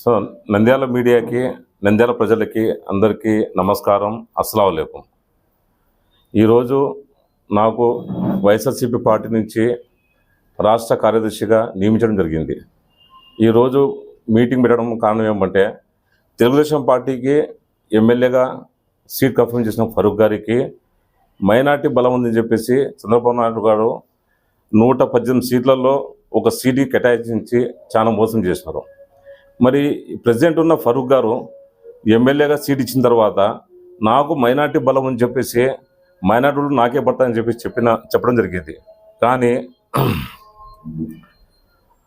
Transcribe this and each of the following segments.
So Nandyal మీడియాకి నంద్యాల ప్రజలకి అందరికీ నమస్కారం. అస్సలం లేకం ఈరోజు నాకు వైఎస్ఆర్సీపీ పార్టీ నుంచి రాష్ట్ర కార్యదర్శిగా నియమించడం జరిగింది. ఈరోజు మీటింగ్ పెట్టడం కారణం ఏమంటే తెలుగుదేశం పార్టీకి ఎమ్మెల్యేగా సీట్ కన్ఫర్మ్ చేసిన ఫరూక్ గారికి మైనార్టీ బలం ఉందని చెప్పేసి చంద్రబాబు నాయుడు గారు నూట పద్దెనిమిది సీట్లలో ఒక సీటు కేటాయించి చాలా మోసం చేసినారు. మరి ప్రెసిడెంట్ ఉన్న ఫరూక్ గారు ఎమ్మెల్యేగా సీట్ ఇచ్చిన తర్వాత నాకు మైనార్టీ బలం అని చెప్పేసి మైనార్టీలు నాకే పడతాయని చెప్పేసి చెప్పిన చెప్పడం జరిగింది. కానీ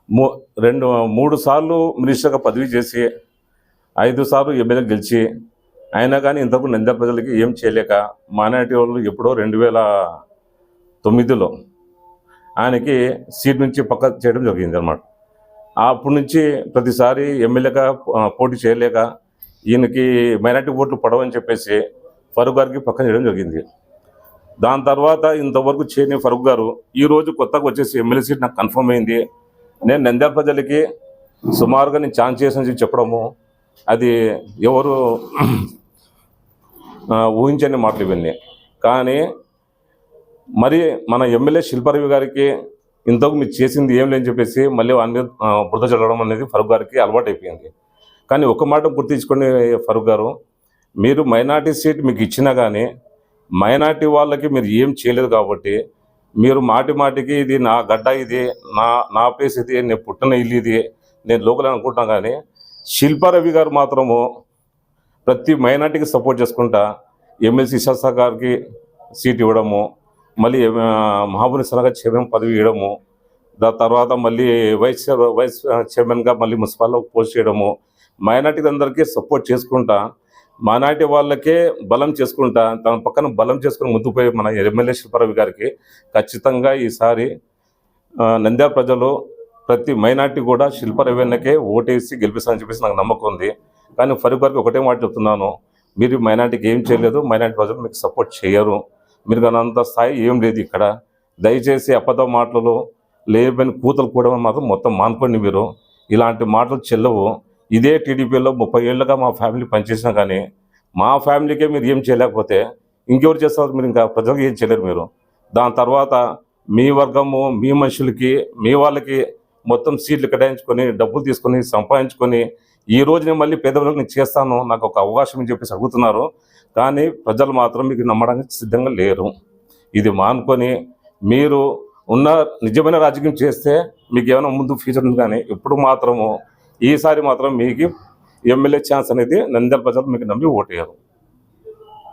మూ రెండు మూడు సార్లు మినిస్టర్గా పదవి చేసి ఐదు సార్లు ఎమ్మెల్యే గెలిచి అయినా కానీ ఇంతకు నంద్యాల ప్రజలకి ఏం చేయలేక మైనార్టీ వాళ్ళు ఎప్పుడో రెండు వేల తొమ్మిదిలో ఆయనకి సీట్ నుంచి పక్క చేయడం జరిగింది అనమాట అప్పటి నుంచి ప్రతిసారి ఎమ్మెల్యేగా పోటీ చేయలేక ఈయనకి మైనార్టీ ఓట్లు పడవని చెప్పేసి ఫరూక్ గారికి పక్కన చేయడం జరిగింది. దాని తర్వాత ఇంతవరకు చేయని ఫరూక్ గారు ఈరోజు కొత్తగా వచ్చేసి ఎమ్మెల్యే సీట్ నాకు కన్ఫర్మ్ అయింది. నేను నంద్యాల ప్రజలకి సుమారుగా నేను ఛాన్స్ చేసిన చెప్పడము అది ఎవరు ఊహించని మాటలు ఇవన్నీ. కానీ మరి మన ఎమ్మెల్యే శిల్పారవి గారికి ఇంతకు మీరు చేసింది ఏం లేని చెప్పేసి మళ్ళీ వాని మీద బురద చల్లడం అనేది ఫరూక్ గారికి అలవాటు అయిపోయింది కానీ ఒక మాట గుర్తించుకోండి ఫరూక్ గారు మీరు మైనార్టీ సీట్ మీకు ఇచ్చినా కానీ మైనార్టీ వాళ్ళకి మీరు ఏం చేయలేదు కాబట్టి మీరు మాటి మాటికి ఇది నా గడ్డ ఇది నా నా ప్లేస్ ఇది నేను పుట్టిన ఇల్లు ఇది నేను లోకల్ అనుకుంటాం కానీ శిల్పారవి గారు మాత్రము ప్రతి మైనార్టీకి సపోర్ట్ చేసుకుంటా ఎమ్మెల్సీ శాస్త్ర గారికి సీట్ ఇవ్వడము మళ్ళీ మహాబుని సనగా చైర్మన్ పదవి ఇవ్వడము దాని తర్వాత మళ్ళీ వైస్ వైస్ చైర్మన్గా మళ్ళీ మున్సిపాల్లో పోస్ట్ చేయడము మైనార్టీ అందరికీ సపోర్ట్ చేసుకుంటా మైనార్టీ వాళ్ళకే బలం చేసుకుంటా తన పక్కన బలం చేసుకుని ముందుకు పోయి మన ఎమ్మెల్యే శిల్పారవి గారికి ఖచ్చితంగా ఈసారి నంద్యా నంద్యాల ప్రజలు ప్రతి మైనార్టీ కూడా శిల్పారవి అన్నకే ఓటేసి గెలిపిస్తానని చెప్పేసి నాకు నమ్మకం ఉంది. కానీ ఫరూక్ గారికి ఒకటే మాట చెప్తున్నాను మీరు మైనార్టీకి ఏం చేయలేదు మైనార్టీ ప్రజలు మీకు సపోర్ట్ చేయరు. మీరు కానీ అంత స్థాయి ఏం లేదు ఇక్కడ. దయచేసి అప్పతో మాటలు లేబని కూతలు కూడా మాత్రం మొత్తం మానుకోండి మీరు. ఇలాంటి మాటలు చెల్లవు. ఇదే టీడీపీలో ముప్పై ఏళ్ళుగా మా ఫ్యామిలీ పనిచేసినా కానీ మా ఫ్యామిలీకే మీరు ఏం చేయలేకపోతే ఇంకెవరు చేస్తారు మీరు ఇంకా? ప్రజలకు ఏం చేయలేరు మీరు. దాని తర్వాత మీ వర్గము మీ మనుషులకి మీ వాళ్ళకి మొత్తం సీట్లు కేటాయించుకొని డబ్బులు తీసుకొని సంపాదించుకొని ఈ రోజు నేను మళ్ళీ పేదవాళ్ళకి నేను చేస్తాను నాకు ఒక అవకాశం అని చెప్పేసి అడుగుతున్నారు. కానీ ప్రజలు మాత్రం మీకు నమ్మడానికి సిద్ధంగా లేరు. ఇది మానుకొని మీరు ఉన్న నిజమైన రాజకీయం చేస్తే మీకు ఏమైనా ముందు ఫ్యూచర్ ఉంది కానీ ఇప్పుడు మాత్రము ఈసారి మాత్రం మీకు ఎమ్మెల్యే ఛాన్స్ అనేది నంద్యాల ప్రజలు మీకు నమ్మి ఓటేయరు.